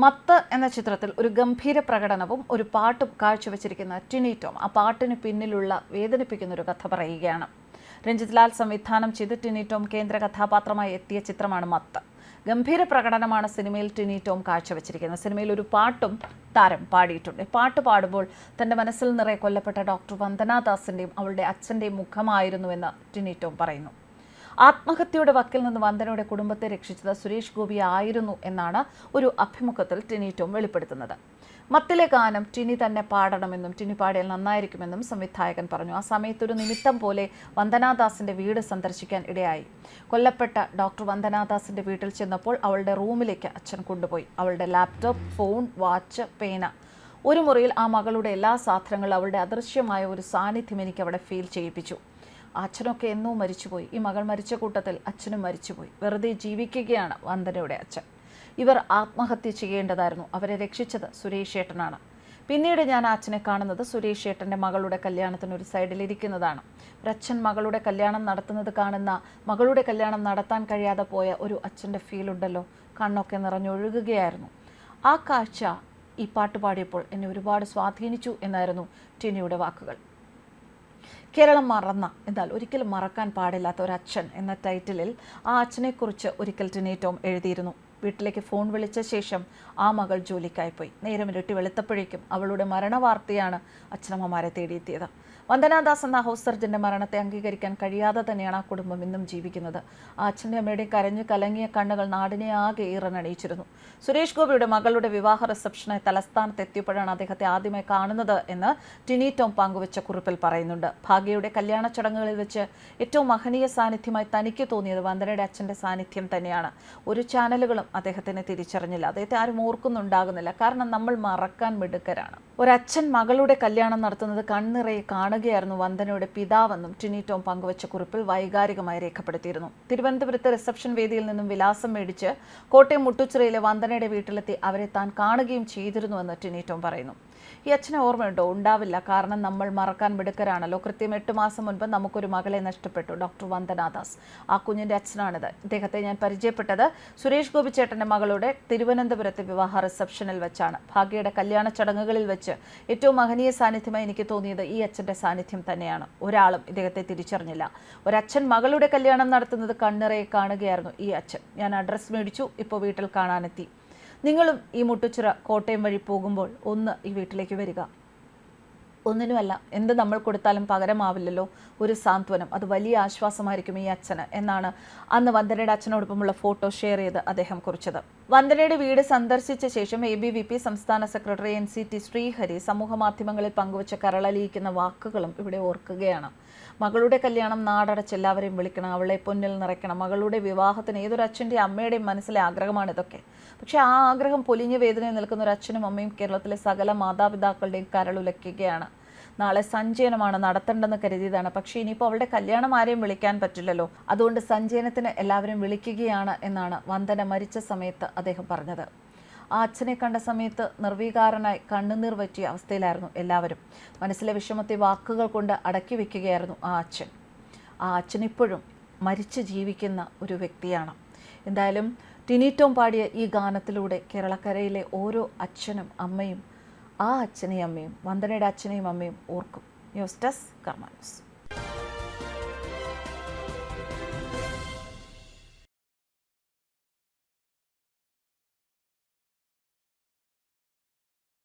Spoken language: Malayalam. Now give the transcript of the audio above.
മത്ത് എന്ന ചിത്രത്തിൽ ഒരു ഗംഭീര പ്രകടനവും ഒരു പാട്ടും കാഴ്ചവെച്ചിരിക്കുന്ന ടിനി ടോം ആ പാട്ടിന് പിന്നിലുള്ള വേദനിപ്പിക്കുന്ന ഒരു കഥ പറയുകയാണ്. രഞ്ജിത് ലാൽ സംവിധാനം ചെയ്ത് ടിനി ടോം കേന്ദ്ര കഥാപാത്രമായി എത്തിയ ചിത്രമാണ് മത്ത്. ഗംഭീര പ്രകടനമാണ് സിനിമയിൽ ടിനി ടോം കാഴ്ചവെച്ചിരിക്കുന്നത്. സിനിമയിൽ ഒരു പാട്ടും താരം പാടിയിട്ടുണ്ട്. പാട്ട് പാടുമ്പോൾ തന്റെ മനസ്സിൽ നിറയെ കൊല്ലപ്പെട്ട ഡോക്ടർ വന്ദനാദാസിന്റെയും അവളുടെ അച്ഛന്റെയും മുഖമായിരുന്നുവെന്ന് ടിനി ടോം പറയുന്നു. ആത്മഹത്യയുടെ വക്കിൽ നിന്ന് വന്ദനയുടെ കുടുംബത്തെ രക്ഷിച്ചത് സുരേഷ് ഗോപി ആയിരുന്നു എന്നാണ് ഒരു അഭിമുഖത്തിൽ ടിനി ടോം വെളിപ്പെടുത്തുന്നത്. മത്തിലെ ഗാനം ടിനി തന്നെ പാടണമെന്നും ടിനി പാടിയാൽ നന്നായിരിക്കുമെന്നും സംവിധായകൻ പറഞ്ഞു. ആ സമയത്ത് ഒരു നിമിത്തം പോലെ വന്ദനാദാസിന്റെ വീട് സന്ദർശിക്കാൻ ഇടയായി. കൊല്ലപ്പെട്ട ഡോക്ടർ വന്ദനാദാസിന്റെ വീട്ടിൽ ചെന്നപ്പോൾ അവളുടെ റൂമിലേക്ക് അച്ഛൻ കൊണ്ടുപോയി. അവളുടെ ലാപ്ടോപ്പ് ഫോൺ വാച്ച് പേന. ഒരു മുറിയിൽ ആ മകളുടെ എല്ലാ സാധനങ്ങളും അവളുടെ അദൃശ്യമായ ഒരു സാന്നിധ്യം എനിക്ക് അവിടെ ഫീൽ ചെയ്യിപ്പിച്ചു. അച്ഛനൊക്കെ എന്നോ മരിച്ചുപോയി. ഈ മകൾ മരിച്ച കൂട്ടത്തിൽ അച്ഛനും മരിച്ചുപോയി. വെറുതെ ജീവിക്കുകയാണ് വന്ദനയുടെ അച്ഛൻ. ഇവർ ആത്മഹത്യ ചെയ്യേണ്ടതായിരുന്നു. അവരെ രക്ഷിച്ചത് സുരേഷ് ഏട്ടനാണ്. പിന്നീട് ഞാൻ അച്ഛനെ കാണുന്നത് സുരേഷ് ഏട്ടന്റെ മകളുടെ കല്യാണത്തിന് ഒരു സൈഡിലിരിക്കുന്നതാണ് ഒരച്ഛൻ മകളുടെ കല്യാണം നടത്തുന്നത് കാണുന്ന മകളുടെ കല്യാണം നടത്താൻ കഴിയാതെ പോയ ഒരു അച്ഛന്റെ ഫീൽ ഉണ്ടല്ലോ. കണ്ണൊക്കെ നിറഞ്ഞൊഴുകുകയായിരുന്നു. ആ കാഴ്ച ഈ പാട്ട് പാടിയപ്പോൾ എന്നെ ഒരുപാട് സ്വാധീനിച്ചു എന്നായിരുന്നു ടിനിയുടെ വാക്കുകൾ. കേരളം മറന്ന എന്നാൽ ഒരിക്കലും മറക്കാൻ പാടില്ലാത്ത ഒരു അച്ഛൻ എന്ന ടൈറ്റിലിൽ ആ അച്ഛനെക്കുറിച്ച് ഒരിക്കൽ ടിനേറ്റോം എഴുതിയിരുന്നു. വീട്ടിലേക്ക് ഫോൺ വിളിച്ച ശേഷം ആ മകൾ ജോലിക്കായി പോയി നേരം ഇരുട്ടി വെളുത്തപ്പോഴേക്കും അവളുടെ മരണവാർത്തയാണ് അച്ഛനമ്മമാരെ തേടിയെത്തിയത്. വന്ദനാദാസ് എന്ന ഹൗസ് സർജന്റെ മരണത്തെ അംഗീകരിക്കാൻ കഴിയാതെ തന്നെയാണ് ആ കുടുംബം ഇന്നും ജീവിക്കുന്നത്. ആ അച്ഛന്റെ അമ്മയുടെ കരഞ്ഞു കലങ്ങിയ കണ്ണുകൾ നാടിനെ ആകെ ഈറനണിയിച്ചിരുന്നു. സുരേഷ് ഗോപിയുടെ മകളുടെ വിവാഹ റിസപ്ഷനെ തലസ്ഥാനത്ത് എത്തിയപ്പോഴാണ് അദ്ദേഹത്തെ ആദ്യമായി കാണുന്നത് എന്ന് ടിനി ടോം പങ്കുവച്ച കുറിപ്പിൽ പറയുന്നുണ്ട്. ഭാഗ്യയുടെ കല്യാണ ചടങ്ങുകളിൽ വെച്ച് ഏറ്റവും മഹനീയ സാന്നിധ്യമായി തനിക്ക് തോന്നിയത് വന്ദനയുടെ അച്ഛന്റെ സാന്നിധ്യം തന്നെയാണ്. ഒരു ചാനലുകളും അദ്ദേഹത്തിനെ തിരിച്ചറിഞ്ഞില്ല. അദ്ദേഹത്തെ ആരും ഓർക്കുന്നുണ്ടാകുന്നില്ല. കാരണം നമ്മൾ മറക്കാൻ മിടുക്കരാണ്. ഒരച്ഛൻ മകളുടെ കല്യാണം നടത്തുന്നത് കണ്ണിറയെ കാണുകയായിരുന്നു വന്ദനയുടെ പിതാവെന്നും ടിനി ടോം പങ്കുവച്ച കുറിപ്പിൽ വൈകാരികമായി രേഖപ്പെടുത്തിയിരുന്നു. തിരുവനന്തപുരത്ത് റിസപ്ഷൻ വേദിയിൽ നിന്നും വിലാസം മേടിച്ച് കോട്ടയം മുട്ടുച്ചിറയിലെ വന്ദനയുടെ വീട്ടിലെത്തി അവരെ താൻ കാണുകയും ചെയ്തിരുന്നുവെന്ന് ടിനി ടോം പറയുന്നു. ഈ അച്ഛനെ ഓർമ്മയുണ്ടോ? ഉണ്ടാവില്ല. കാരണം നമ്മൾ മറക്കാൻ മിടുക്കരാണല്ലോ. കൃത്യം എട്ട് മാസം മുൻപ് നമുക്കൊരു മകളെ നഷ്ടപ്പെട്ടു. ഡോക്ടർ വന്ദനാദാസ്. ആ കുഞ്ഞിന്റെ അച്ഛനാണിത്. ഇദ്ദേഹത്തെ ഞാൻ പരിചയപ്പെട്ടത് സുരേഷ് ഗോപി ചേട്ടന്റെ മകളുടെ തിരുവനന്തപുരത്തെ വിവാഹ റിസപ്ഷനിൽ വെച്ചാണ്. ഭാഗ്യയുടെ കല്യാണ ചടങ്ങുകളിൽ വെച്ച് ഏറ്റവും മഹനീയ സാന്നിധ്യമായി എനിക്ക് തോന്നിയത് ഈ അച്ഛന്റെ സാന്നിധ്യം തന്നെയാണ്. ഒരാളും ഇദ്ദേഹത്തെ തിരിച്ചറിഞ്ഞില്ല. ഒരച്ഛൻ മകളുടെ കല്യാണം നടത്തുന്നത് കണ്ണിറയെ കാണുകയായിരുന്നു ഈ അച്ഛൻ. ഞാൻ അഡ്രസ്സ് മേടിച്ചു ഇപ്പോൾ വീട്ടിൽ കാണാനെത്തി. നിങ്ങളും ഈ മുട്ടുച്ചിറ കോട്ടയം വഴി പോകുമ്പോൾ ഒന്ന് ഈ വീട്ടിലേക്ക് വരിക. ഒന്നിനുമല്ല എന്ത് നമ്മൾ കൊടുത്താലും പകരമാവില്ലല്ലോ ഒരു സാന്ത്വനം. അത് വലിയ ആശ്വാസമായിരിക്കും ഈ അച്ഛന് എന്നാണ് അന്ന് വന്ദനയുടെ അച്ഛനോടൊപ്പമുള്ള ഫോട്ടോ ഷെയർ ചെയ്ത് അദ്ദേഹം കുറിച്ചത്. വന്ദനയുടെ വീട് സന്ദർശിച്ച ശേഷം എ ബി വി പി സംസ്ഥാന secretary N C T Srihari സമൂഹ മാധ്യമങ്ങളിൽ പങ്കുവച്ച കരളലിയിക്കുന്ന വാക്കുകളും ഇവിടെ ഓർക്കുകയാണ്. മകളുടെ കല്യാണം നാടടച്ച് എല്ലാവരെയും വിളിക്കണം അവളെ പൊന്നിൽ നിറയ്ക്കണം മകളുടെ വിവാഹത്തിന് ഏതൊരു അച്ഛന്റെ അമ്മയുടെയും മനസ്സിലെ ആഗ്രഹമാണ് ഇതൊക്കെ. പക്ഷേ ആ ആഗ്രഹം പൊലിഞ്ഞ വേദനയിൽ നിൽക്കുന്ന ഒരു അച്ഛനും അമ്മയും കേരളത്തിലെ സകല മാതാപിതാക്കളുടെയും കരളുലയ്ക്കുകയാണ്. നാളെ സഞ്ചയനമാണ് നടത്തേണ്ടെന്ന് കരുതിയതാണ്. പക്ഷേ ഇനിയിപ്പോൾ അവളുടെ കല്യാണം ആരെയും വിളിക്കാൻ പറ്റില്ലല്ലോ. അതുകൊണ്ട് സഞ്ചയനത്തിന് എല്ലാവരും വിളിക്കുകയാണ് എന്നാണ് വന്ദന മരിച്ച സമയത്ത് അദ്ദേഹം പറഞ്ഞത്. ആ അച്ഛനെ കണ്ട സമയത്ത് നിർവീകാരനായി കണ്ണുനീർ പറ്റിയ അവസ്ഥയിലായിരുന്നു എല്ലാവരും. മനസ്സിലെ വിഷമത്തെ വാക്കുകൾ കൊണ്ട് അടക്കി വെക്കുകയായിരുന്നു ആ അച്ഛൻ. ആ അച്ഛൻ ഇപ്പോഴും മരിച്ച് ജീവിക്കുന്ന ഒരു വ്യക്തിയാണ്. എന്തായാലും ടിനിറ്റോം പാടിയ ഈ ഗാനത്തിലൂടെ കേരളക്കരയിലെ ഓരോ അച്ഛനും അമ്മയും ആ അച്ഛനെയും അമ്മയും വന്ദനയുടെ അച്ഛനെയും അമ്മയും ഓർക്കും ന്യൂസ് ഡെസ്ക് കർമാനൂസ്